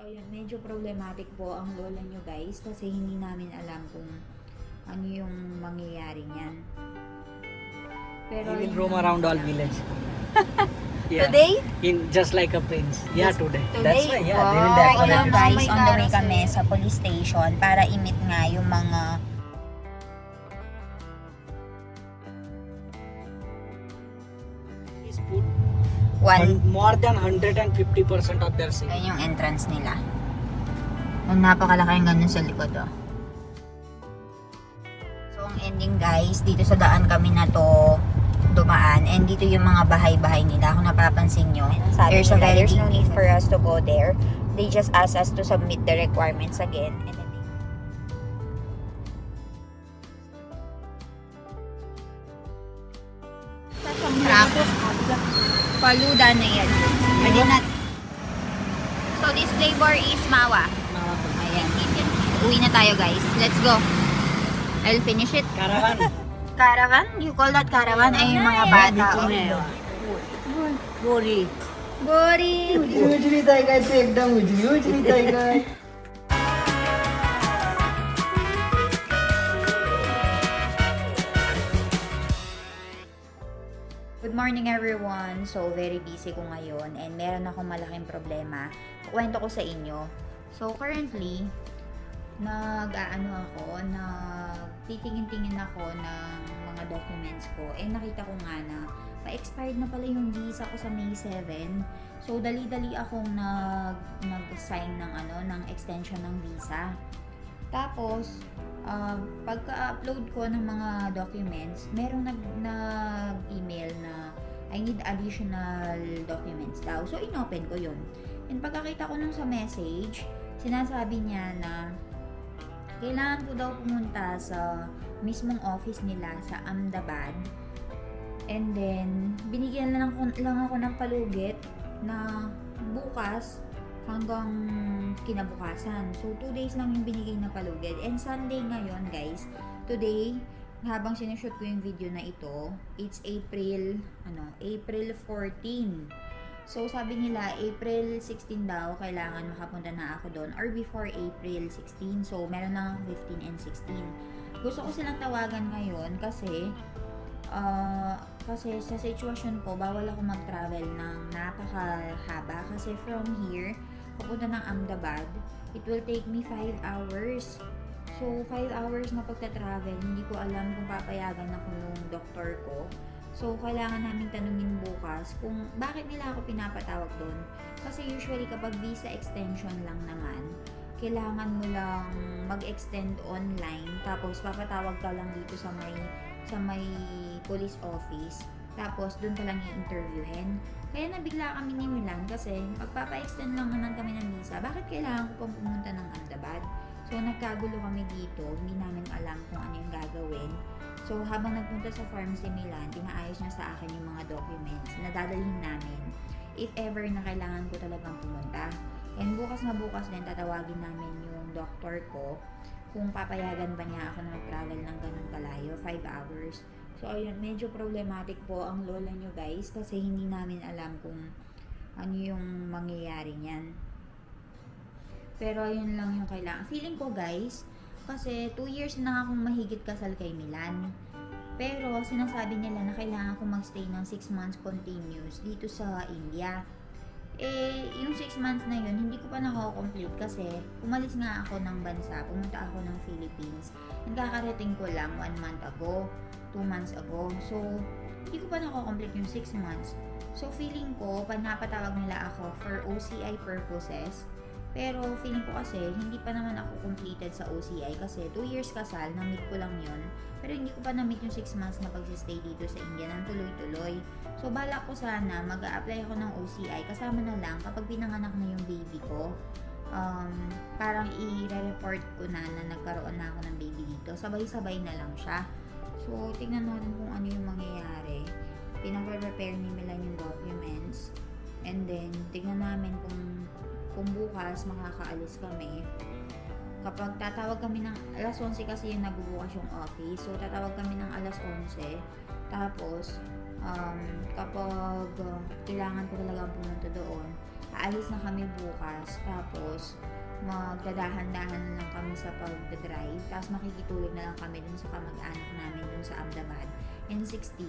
ayun, medyo problematic po ang lola nyo guys kasi hindi namin alam kung ano yung mangyayari niyan. Pero He will roam around all village. yeah. Today? In just like a prince. Yeah, today. That's why. Yeah, they will Oh, ayun decorate. guys, May on the way kami sa police station para imit nga yung mga one more than 150% of their savings. Ayun yung entrance nila. Ang napakalaki yung ganun sa likod, oh. So, ang ending guys, dito sa daan kami na to dumaan and dito yung mga bahay-bahay nila kung napapansin nyo Sabi there's nila, there's no need need for us to go there they just asked us to submit the requirements again Paluda na yan. Pwede na. So, this flavor is mawa. Ayan. Uwi na tayo, guys. Let's go. I'll finish it. Caravan. Caravan? You call that caravan? Ay, yung mga bata. oh. गोरी Boring. उजरी ताई काय ते एकदम उजरी उजरी ताई Good morning everyone. So, very busy ko ngayon and meron akong malaking problema. Kukwento ko sa inyo. So, currently, nag-aano ako, nagtitingin-tingin ako ng mga documents ko. Eh, nakita ko nga na pa-expired na pala yung visa ko sa May 7. So, dali-dali akong nag, nag-sign ng, ano, ng extension ng visa. Tapos, uh, pagka-upload ko ng mga documents, merong nag, nag-email na I need additional documents daw. So, inopen ko yun. And pagkakita ko nung sa message, sinasabi niya na kailangan ko daw pumunta sa mismong office nila sa Ahmedabad. And then, binigyan lang, ako, lang ako ng palugit na bukas hanggang kinabukasan. So, two days lang yung binigay na palugit. And Sunday ngayon, guys, today, habang sinushoot ko yung video na ito, it's April, ano, April 14. So, sabi nila, April 16 daw, kailangan makapunta na ako doon or before April 16. So, meron ako 15 and 16. Gusto ko silang tawagan ngayon kasi ah, kasi sa sitwasyon ko, bawal ako mag-travel ng napakahaba kasi from here, papunta ng Ahmedabad, it will take me 5 hours. So, 5 hours na pagta-travel, hindi ko alam kung papayagan ako nung doktor ko. So, kailangan namin tanungin bukas kung bakit nila ako pinapatawag doon. Kasi usually kapag visa extension lang naman, kailangan mo lang mag-extend online tapos papatawag ka lang dito sa may sa may police office tapos doon ka lang i-interviewin. Kaya nabigla kami ni Milan kasi magpapa-extend lang naman kami ng visa. Bakit kailangan ko pang pumunta ng Ahmedabad? So nagkagulo kami dito, hindi namin alam kung ano yung gagawin. So habang nagpunta sa pharmacy Milan, pinaayos niya sa akin yung mga documents na dadalhin namin if ever na kailangan ko talagang pumunta. And bukas na bukas din tatawagin namin yung doctor ko kung papayagan ba niya ako na mag-travel ng ganun kalayo, 5 hours. So ayun, medyo problematic po ang lola nyo guys kasi hindi namin alam kung ano yung mangyayari niyan. Pero ayun lang yung kailangan. Feeling ko guys, kasi 2 years na akong mahigit kasal kay Milan. Pero sinasabi nila na kailangan ko magstay ng 6 months continuous dito sa India. Eh, yung 6 months na yun, hindi ko pa nako-complete kasi umalis nga ako ng bansa, pumunta ako ng Philippines. Nagkakarating ko lang 1 month ago, 2 months ago. So, hindi ko pa nako-complete yung 6 months. So, feeling ko, panapatawag nila ako for OCI purposes. Pero feeling ko kasi, hindi pa naman ako completed sa OCI kasi 2 years kasal, na-meet ko lang yon Pero hindi ko pa na-meet yung 6 months na pagsistay dito sa India ng tuloy-tuloy. So, bala ko sana, mag apply ako ng OCI kasama na lang kapag pinanganak na yung baby ko. Um, parang i-report ko na na nagkaroon na ako ng baby dito. Sabay-sabay na lang siya. So, tingnan natin kung ano yung mangyayari. Pinag-prepare ni Milan yung documents. And then, tignan namin kung kung bukas makakaalis kami. Kapag tatawag kami ng alas 11 kasi yung nagbubukas yung office. So, tatawag kami ng alas 11. Tapos, um, kapag uh, kailangan ko talaga pumunta doon, aalis na kami bukas. Tapos, magdadahan-dahan na lang kami sa pag-drive. Tapos, makikitulog na lang kami dun sa kamag-anak namin dun sa Ahmedabad. And 16,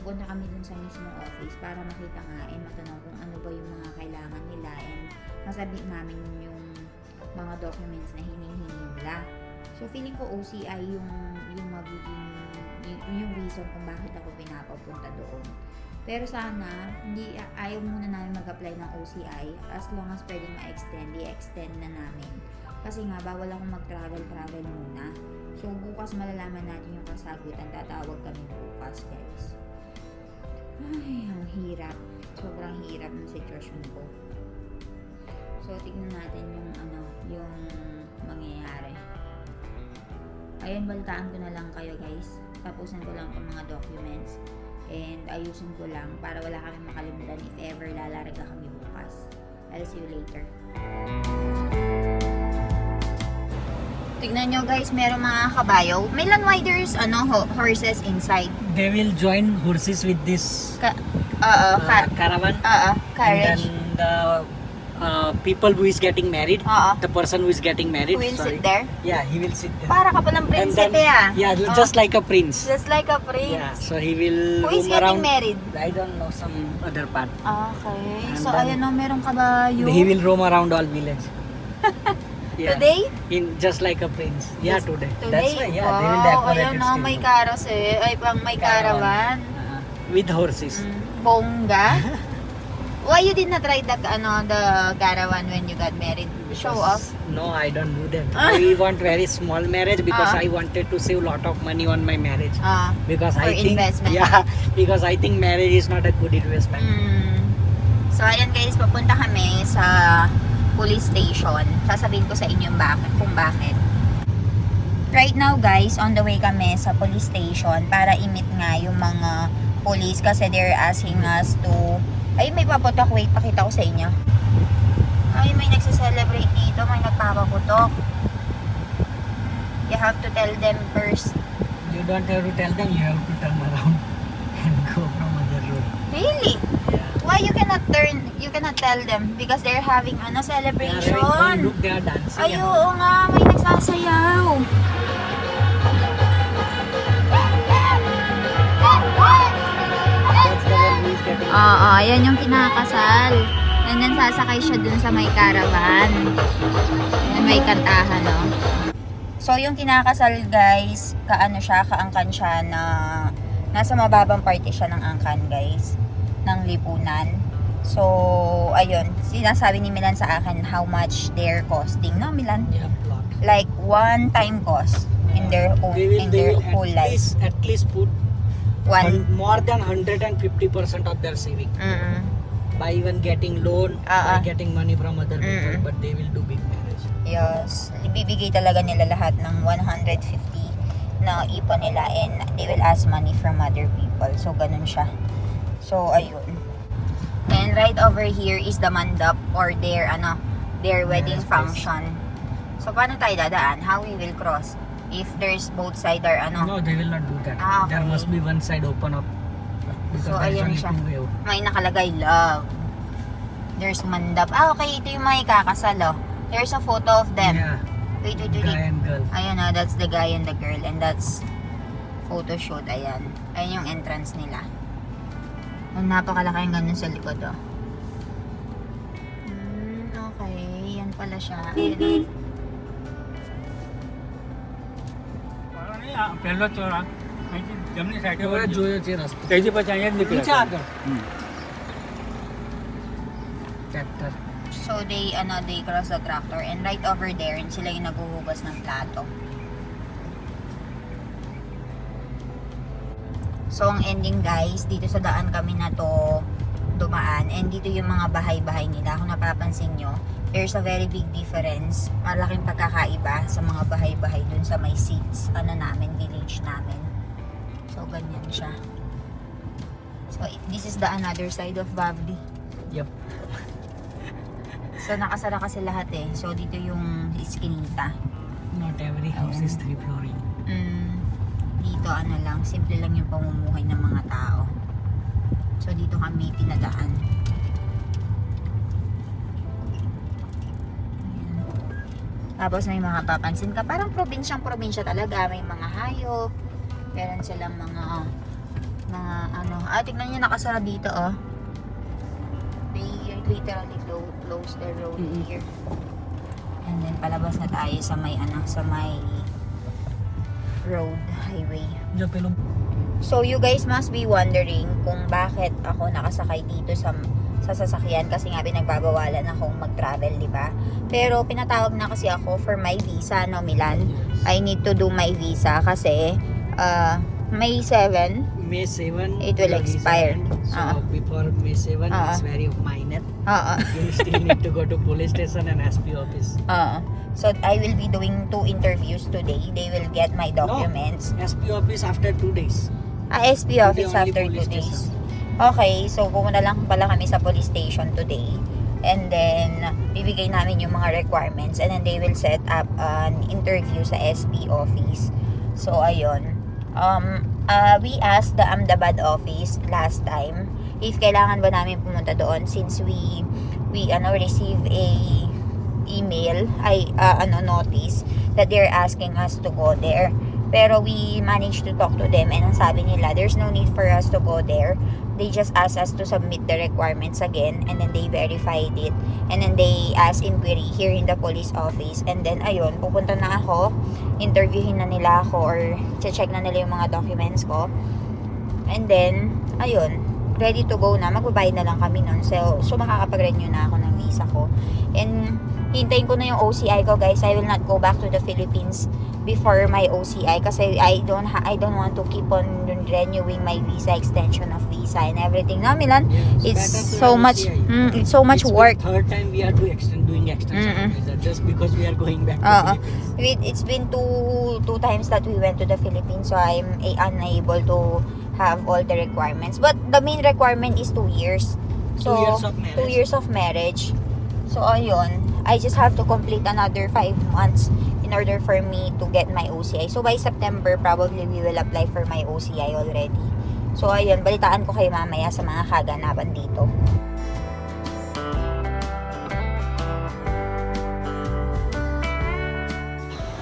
pupunta kami dun sa mismong office para makita nga and matanong kung ano ba yung mga kailangan nila and masabi namin yung mga documents na hinihingi nila. So, feeling ko OCI yung, yung magiging, yung, yung reason kung bakit ako pinapapunta doon. Pero sana, hindi, ayaw muna namin mag-apply ng OCI as long as pwede ma-extend, i-extend na namin. Kasi nga, bawal akong mag-travel-travel muna. So, bukas malalaman natin yung kasagutan. Tatawag kami bukas, guys. Ay, ang hirap. Sobrang hirap ng sitwasyon ko. So, tignan natin yung ano, yung mangyayari. Ayun, balitaan ko na lang kayo guys. Tapusin ko lang itong mga documents. And ayusin ko lang para wala kami makalimutan if ever lalarga kami bukas. I'll see you later. Tignan nyo guys, meron mga kabayo. May landwiders, ano, ho- horses inside. They will join horses with this Ka Oo, uh, ka- caravan. oo, And carriage. then the uh, people who is getting married, Oo. the person who is getting married, Who will sorry. sit there? Yeah, he will sit there. Para ka pa ng And then, prinsipe ah. yeah, Oh. just like a prince. Just like a prince. Yeah, so he will Who is roam getting around. married? I don't know some other part. Okay. And So, then- ayan o, merong kabayo. He will roam around all village. yeah. Today? In just like a prince. Yeah, Just today. Today? That's why. Yeah, they will wow, decorate ayan it o, still. may karos eh. Ay, pang may caravan. Uh, with horses. Mm, Bongga. Why you did not ride the, ano, the caravan when you got married? Show off? No, I don't do that. Ah. we want very small marriage because Ah. I wanted to save lot of money on my marriage. Ah. Because For I think investment. yeah, because I think marriage is not a good investment. Mm. So, ayan guys, papunta kami sa police station. Sasabihin ko sa inyo bakit, kung bakit. Right now guys, on the way kami sa police station para i-meet nga yung mga police kasi they're asking us to... Ay, may paputok. Wait, pakita ko sa inyo. Ay, may nagsa-celebrate dito. May nagpapaputok. You have to tell them first. You don't have to tell them. You have to turn around and go from other road. Really? Yeah. Why you cannot turn, you cannot tell them? Because they're having ano, celebration. having fun. Look, they are dancing. Ay, and oo nga, may nagsasayaw. Getting Oo, yan yung kinakasal. And then sasakay siya dun sa may caravan. Na may kantahan, no? So, yung kinakasal, guys, kaano siya, kaangkan siya na nasa mababang parte siya ng angkan, guys, ng lipunan. So, ayun, sinasabi ni Milan sa akin how much they're costing, no, Milan? Yeah. Like, one time cost in their own, They will, in their whole life. least, at least put One. more than 150% of their saving Mm-mm. by even getting loan, Ah, ah. by getting money from other people, Mm. but they will do big marriage. Yes. Ibibigay talaga nila lahat ng 150 na ipon nila and they will ask money from other people. So, ganun siya. So, ayun. And right over here is the mandap or their, ano, their wedding Yes, please. function. So, paano tayo dadaan? How we will cross? If there's both side or ano, No, they will not do that. Ah, There okay. must be one side open up. Because So, there ayan siya. may nakalagay love. There's mandap. Ah, okay. Ito yung may kakasal, oh. There's a photo of them. Yeah, Wait, wait, wait. guy and girl. Ayan na, that's the guy and the girl. And that's photo shoot. Ayan. Ayan yung entrance nila. Ang napakalaki yung ganun sa likod, oh. Hmm, okay. Yan pala siya. Ayan. પહેલો ચોર આ અહીંથી જમણી સાઈડે એવડે વળજો. જોયો છે રસ્તો. ત્યાંથી પછી અહીંયા જ નીચે નીકળ્યા આગળ. હમ. Tractor. So, they, ano, they cross the tractor. And right over there, yun sila yung naghuhugas ng plato. So, ang ending guys, dito sa daan kami na to dumaan. And dito yung mga bahay-bahay nila. Kung napapansin nyo, there's a very big difference. Malaking pagkakaiba sa mga bahay-bahay dun sa may seats, ano namin, village namin. So, ganyan siya. So, this is the another side of Babli. Yep. So, nakasara kasi lahat eh. So, dito yung iskinita. Not every house is three flooring. Mm, dito ano lang, simple lang yung pamumuhay ng mga tao. So, dito kami pinadaan. Tapos may mga papansin ka, parang probinsyang-probinsya talaga, may mga hayop, meron silang mga, oh, mga ano, ah, tignan nyo nakasara dito, oh. They literally close the road mm -hmm. here. And then palabas na tayo sa may, ano, sa may road, highway. So you guys must be wondering kung bakit ako nakasakay dito sa sa sasakyan kasi nga pinagbabawalan akong mag-travel, di ba? Pero pinatawag na kasi ako for my visa, no, Milan. I need to do my visa kasi uh, May 7, May 7 It will your visa expire. So Uh-uh. before May 7 Uh-uh. it's very minor. oo, You still need to go to police station and SP office. oo. So I will be doing two interviews today. They will get my documents. SP office after 2 days. Ah, SP office only after two police days. station. Okay, so pumunta lang pala kami sa police station today. And then, bibigay namin yung mga requirements. And then, they will set up an interview sa SP office. So, ayun. Um, uh, we asked the Ahmedabad office last time if kailangan ba namin pumunta doon since we we ano receive a email ay uh, ano notice that they're asking us to go there pero we managed to talk to them and ang sabi nila there's no need for us to go there they just asked us to submit the requirements again and then they verified it and then they asked inquiry here in the police office and then ayun pupunta na ako interviewin na nila ako or check na nila yung mga documents ko. And then ayun ready to go na magbabayad na lang kami nun. So, so makakapag-renew na ako ng visa ko. And hintayin ko na yung OCI ko guys. I will not go back to the Philippines before my OCI kasi I don't ha- I don't want to keep on renewing my visa extension of visa and everything no Milan Yes, it's to so much mm, it's so much It's work Third time we are doing extend doing extension Mm-mm. of visa just because we are going back to. Philippines. It, it's been two two times that we went to the Philippines so I'm a, unable to have all the requirements but the main requirement is two years so Two years of marriage. two years of marriage so ayun I just have to complete another five months in order for me to get my OCI so by September probably we will apply for my OCI already so ayun balitaan ko kayo mamaya sa mga kaganapan dito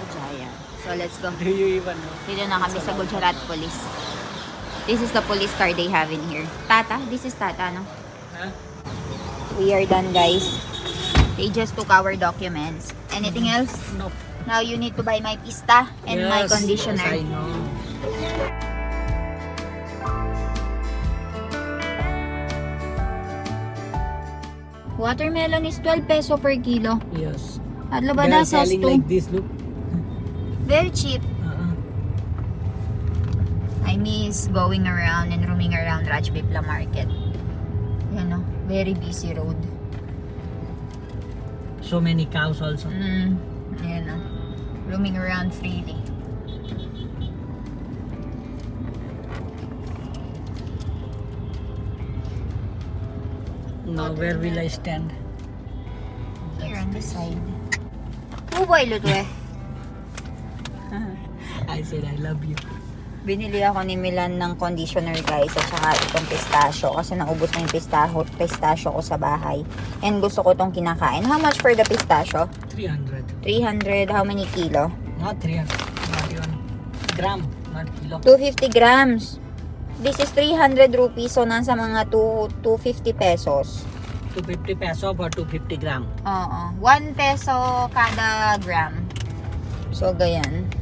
Jaya. So let's go. Do you even know? Dito na kami sa Gujarat Police. This is the police car they have in here. Tata? This is Tata, no? Huh? We are done, guys. They just took our documents. Anything else? No. Now you need to buy my pista and my Yes, conditioner. Yes, I know. Watermelon is 12 peso per kilo. Yes. At labada sa selling like this, look. Very cheap. Uh-uh. I miss going around and roaming around Rajpipla Market. Yan no, very busy road. So many cows also. Mm, ayan na. Roaming around freely. Now where will I stand? Here on the side. Uboy luto eh. I said I love you. Binili ako ni Milan ng conditioner guys at saka itong pistachio kasi naubos na yung pistachio, pistachio ko sa bahay. And gusto ko itong kinakain. How much for the pistachio? 300. 300, how many kilo? Not 300. Not even gram. Not kilo. 250 grams. This is 300 rupees so nasa mga 2, 250 pesos. 250 peso for 250 gram. Oo. 1 peso kada gram. So, ganyan.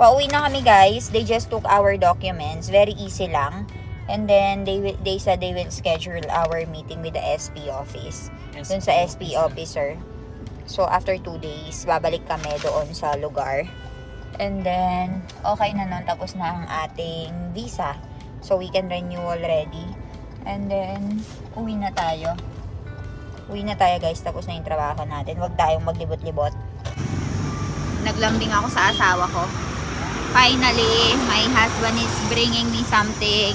Pauwi na kami guys. They just took our documents. Very easy lang. And then, they they said they will schedule our meeting with the SP office. Dun sa SP officer. So, after 2 days, babalik kami doon sa lugar. And then, okay na nun. Tapos na ang ating visa. So, we can renew already. And then, uwi na tayo. Uwi na tayo guys, tapos na yung trabaho natin. Huwag tayong maglibot-libot. Naglambing ako sa asawa ko finally, my husband is bringing me something.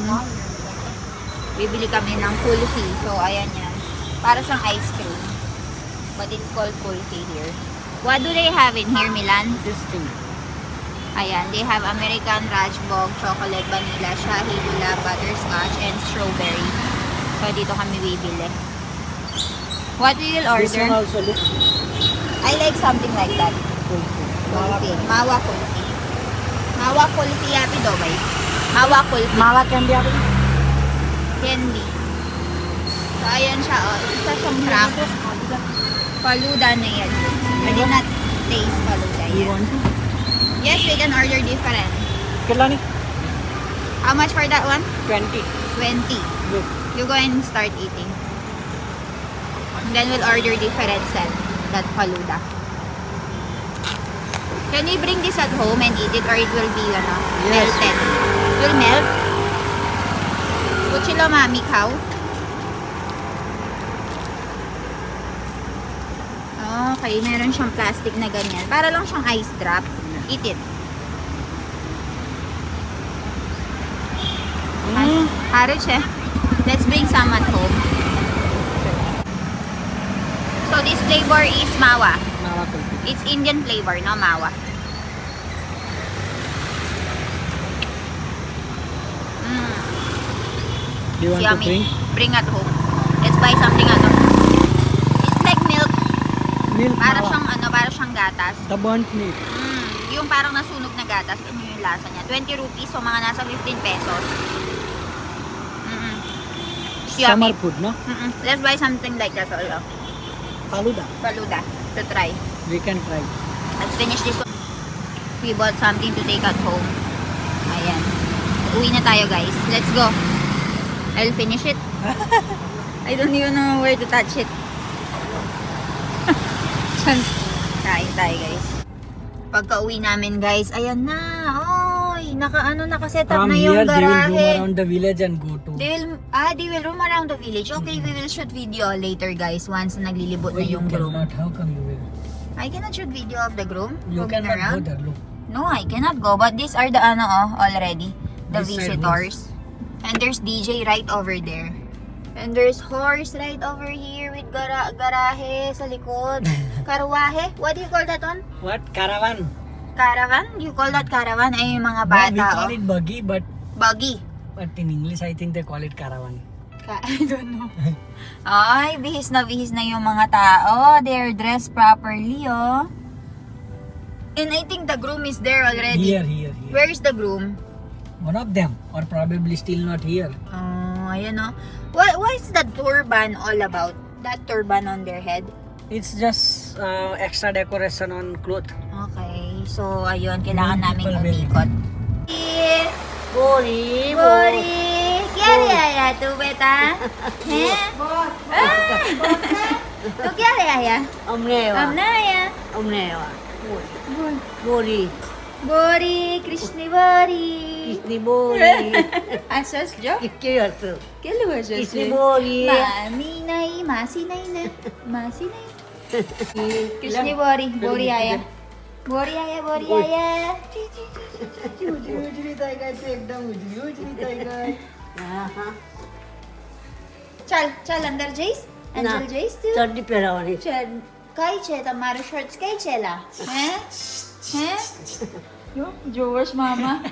Bibili kami ng kulfi. So, ayan yan. Para siyang ice cream. But it's called kulfi here. What do they have in here, Milan? This thing. Ayan, they have American Rajbog, chocolate, vanilla, shahi, lula, butterscotch, and strawberry. So, dito kami bibili. What will you order? This one also looks... I like something like that. Kulfi. Kulfi. Mawa kulfi. मावा कुल्फी यापी दो भाई मावा कुल्फी मावा कैंडी आ गई candy so ayan siya oh isa siyang wrap faluda na yan I did not taste faluda You yet want to? yes we can order different कितना नहीं how much for that one? 20 20 Look. you go and start eating and then we'll order different set that faluda Can we bring this at home and eat it or it will be ano, yes. melted? It will melt? Kuchilo mami cow? Ah, okay, meron siyang plastic na ganyan. Para lang siyang ice drop. Eat it. Mm. Harich. Let's bring some at home. So this flavor is mawa. Mawa. It's Indian flavor, no mawa. Do you want to yummy. drink? Bring at home. Let's buy something ano. It's like milk. Milk Para मावा. siyang ano, para siyang gatas. The burnt milk. Mm, yung parang nasunog na gatas, yun yung lasa niya. 20 rupees, so mga nasa 15 pesos. Mm-mm. It's Summer food, no? Mm-mm. Let's buy something like that also. Faluda. Faluda to try. We can try. Let's finish this one. We bought something to take at home. Ayan. Uwi na tayo guys. Let's go. I'll finish it. I don't even know where to touch it. Chan. Kain tayo guys. Pagka uwi namin guys, ayan na. Oy, naka ano, naka-set up From na here, yung they will roam garahe. around the village and go to. They will, ah, they will roam around the village. Okay, we will shoot video later guys once na naglilibot Why na you yung groom. cannot? How come you will? I cannot shoot video of the groom You roaming cannot around. go there. Look. No, I cannot go. But these are the ano oh, already. The This side visitors. And there's DJ right over there. And there's horse right over here with gara garahe sa likod. Karwahe? What do you call that one? What? Caravan. Caravan? You call that caravan? Ay, yung mga Yeah, we bata call oh. it buggy, but Buggy. but in English, I think they call it caravan. Ka- I don't know. Ay, bihis na bihis na yung mga tao. They're dressed properly, oh. And I think the groom is there already. Here, here, here. Where is the groom? One of them, or probably still not here. Oh, ayan oh. What, what is that turban all about? That turban on their head? It's just uh, extra decoration on cloth. Okay. So, ayun. Kailangan Many namin people will. umikot. Bori, Bori! क्या ले आया तू बेटा? हैं? Ah! तू क्या ले आया? Omne हमने आया. બોરી કૃષ્ણી બોરી કૃષ્ણી બોરી હસસ જો કે હસો કેટલું હસે કૃષ્ણી બોરી મામી નહીં માસી નહીં ને માસી નહીં કૃષ્ણી બોરી બોરી આયા બોરી આયા બોરી આયા ઉજળી ઉજળી થઈ ગઈ છે એકદમ ઉજળી ઉજળી થઈ ગઈ હા હા ચાલ ચાલ અંદર જઈશ અંજલ જઈશ તું ચડ્ડી પહેરાવાની છે કઈ છે તમારું શર્ટ કઈ છે લા હે હે Yo, Jowash Mama.